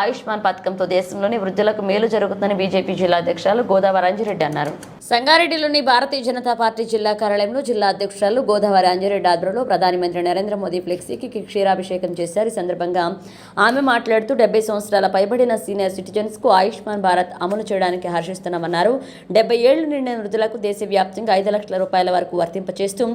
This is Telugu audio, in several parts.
ఆయుష్మాన్ పథకంతో దేశంలోని వృద్ధులకు మేలు జరుగుతుందని బీజేపీ జిల్లా అధ్యక్షురాలు గోదావరి అంజిరెడ్డి అన్నారు. సంగారెడ్డిలోని భారతీయ జనతా పార్టీ జిల్లా కార్యాలయంలో జిల్లా అధ్యక్షురాలు గోదావరి అంజిరెడ్డి ఆధ్వర్యంలో ప్రధానమంత్రి నరేంద్ర మోదీ ఫ్లెక్సీకి క్షీరాభిషేకం చేశారు. ఈ సందర్భంగా ఆమె మాట్లాడుతూ డెబ్బై సంవత్సరాల పైబడిన సీనియర్ సిటిజన్స్కు ఆయుష్మాన్ భారత్ అమలు చేయడానికి హర్షిస్తున్నామన్నారు. డెబ్బై ఏళ్ళు నిండిన వృద్ధులకు దేశవ్యాప్తంగా ఐదు లక్షల రూపాయల వరకు వర్తింపచేస్తూ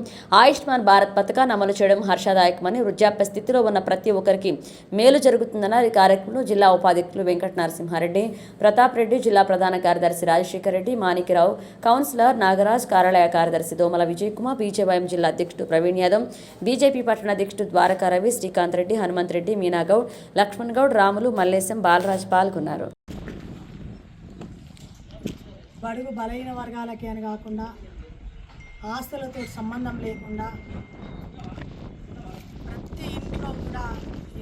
ఆయుష్మాన్ భారత్ పథకాన్ని అమలు చేయడం హర్షదాయకమని వృద్ధాప్య స్థితిలో ఉన్న ప్రతి ఒక్కరికి మేలు జరుగుతుందన్నారు. ఈ కార్యక్రమంలో జిల్లా ఉపాధ్యక్షులు వెంకట నరసింహారెడ్డి ప్రతాప్ రెడ్డి జిల్లా ప్రధాన కార్యదర్శి రాజశేఖర్ రెడ్డి మాణిక్యరావు కౌన్సిలర్ నాగరాజ్ కార్యాలయ కార్యదర్శి దోమల విజయ్ కుమార్ బీజేవైఎం జిల్లా అధ్యక్షుడు ప్రవీణ్ యాదవ్ బీజేపీ పట్టణ అధ్యక్షుడు ద్వారకా రవి శ్రీకాంత్ రెడ్డి హనుమంత్ రెడ్డి మీనాగౌడ్ లక్ష్మణ్ గౌడ్ రాములు మల్లేశం బాలరాజ్ పాల్గొన్నారు. బడుగు బలహీన వర్గాలకి అని కాకుండా ఆస్తులతో సంబంధం లేకుండా ప్రతి ఇంట్లో కూడా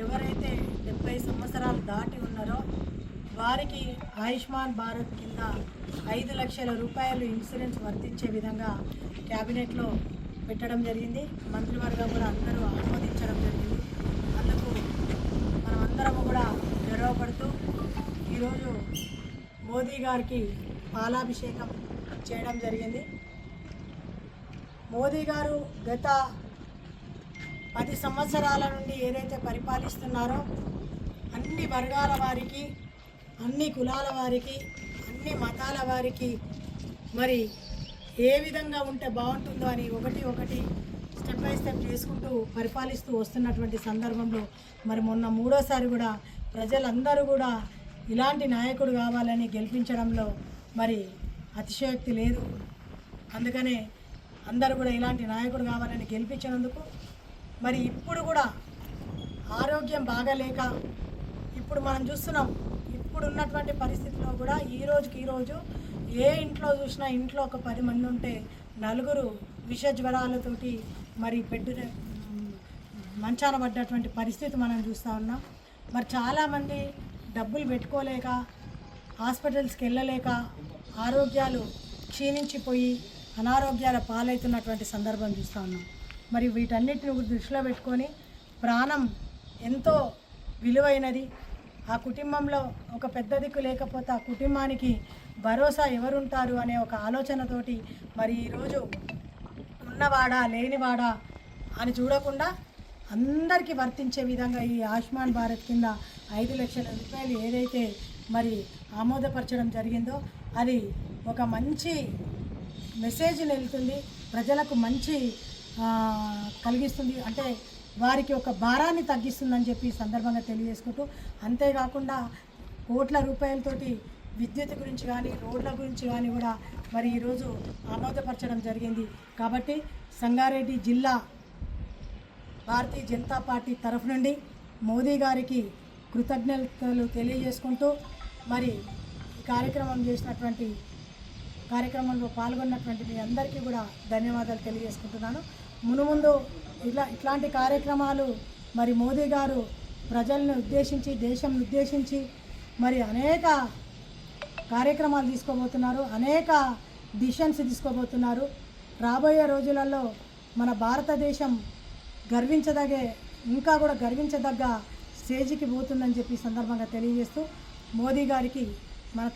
ఎవరైతే డెబ్బై సంవత్సరాలు దాటి ఉన్నారో వారికి ఆయుష్మాన్ భారత్ కింద ఐదు లక్షల రూపాయలు ఇన్సూరెన్స్ వర్తించే విధంగా క్యాబినెట్లో పెట్టడం జరిగింది. మంత్రివర్గం కూడా అందరూ ఆమోదించడం జరిగింది. అందుకు మనమందరము కూడా గర్వపడుతూ ఈరోజు మోదీ గారికి పాలాభిషేకం చేయడం జరిగింది. మోదీ గారు గత పది సంవత్సరాల నుండి ఏదైతే పరిపాలిస్తున్నారో అన్ని వర్గాల వారికి అన్ని కులాల వారికి అన్ని మతాల వారికి మరి ఏ విధంగా ఉంటే బాగుంటుందో అని ఒకటి ఒకటి స్టెప్ బై స్టెప్ చేసుకుంటూ పరిపాలిస్తూ వస్తున్నటువంటి సందర్భంలో మరి మొన్న మూడోసారి కూడా ప్రజలందరూ కూడా ఇలాంటి నాయకుడు కావాలని గెలిపించడంలో మరి అతిశయోక్తి లేదు. అందుకనే అందరూ కూడా ఇలాంటి నాయకుడు కావాలని గెలిపించినందుకు మరి ఇప్పుడు కూడా ఆరోగ్యం బాగాలేక ఇప్పుడు మనం చూస్తున్నాం ఇప్పుడు ఉన్నటువంటి పరిస్థితిలో కూడా ఈ రోజుకి ఈ రోజు ఏ ఇంట్లో చూసినా ఇంట్లో ఒక పది మంది ఉంటే నలుగురు విష జ్వరాలతోటి మరి బెడ్ మంచాన పడ్డటువంటి పరిస్థితి మనం చూస్తూ ఉన్నాం. మరి చాలామంది డబ్బులు పెట్టుకోలేక హాస్పిటల్స్కి వెళ్ళలేక ఆరోగ్యాలు క్షీణించిపోయి అనారోగ్యాల పాలవుతున్నటువంటి సందర్భం చూస్తూ ఉన్నాం. మరి వీటన్నిటిని దృష్టిలో పెట్టుకొని ప్రాణం ఎంతో విలువైనది. ఆ కుటుంబంలో ఒక పెద్ద దిక్కు లేకపోతే ఆ కుటుంబానికి భరోసా ఎవరుంటారు అనే ఒక ఆలోచనతోటి మరి ఈరోజు ఉన్నవాడా లేనివాడా అని చూడకుండా అందరికీ వర్తించే విధంగా ఈ ఆయుష్మాన్ భారత్ కింద ఐదు లక్షల రూపాయలు ఏదైతే మరి ఆమోదపరచడం జరిగిందో అది ఒక మంచి మెసేజ్ వెళ్తుంది ప్రజలకు మంచి కలిగిస్తుంది. అంటే వారికి ఒక భారాన్ని తగ్గిస్తుందని చెప్పి సందర్భంగా తెలియజేసుకుంటూ అంతేకాకుండా కోట్ల రూపాయలతోటి విద్యుత్ గురించి కానీ రోడ్ల గురించి కానీ కూడా మరి ఈరోజు ఆమోదపరచడం జరిగింది. కాబట్టి సంగారెడ్డి జిల్లా భారతీయ జనతా పార్టీ తరఫు నుండి మోదీ గారికి కృతజ్ఞతలు తెలియజేసుకుంటూ మరి ఈ కార్యక్రమం చేసినటువంటి కార్యక్రమంలో పాల్గొన్నటువంటి మీ అందరికీ కూడా ధన్యవాదాలు తెలియజేసుకుంటున్నాను. మునుముందు ఇట్లా ఇట్లాంటి కార్యక్రమాలు మరి మోదీ గారు ప్రజలను ఉద్దేశించి దేశం ఉద్దేశించి మరి అనేక కార్యక్రమాలు తీసుకోబోతున్నారు అనేక డిషన్స్ తీసుకోబోతున్నారు. రాబోయే రోజులలో మన భారతదేశం గర్వించదగే ఇంకా కూడా గర్వించదగ్గ స్టేజ్కి పోతుందని చెప్పి సందర్భంగా తెలియజేస్తూ మోదీ గారికి మన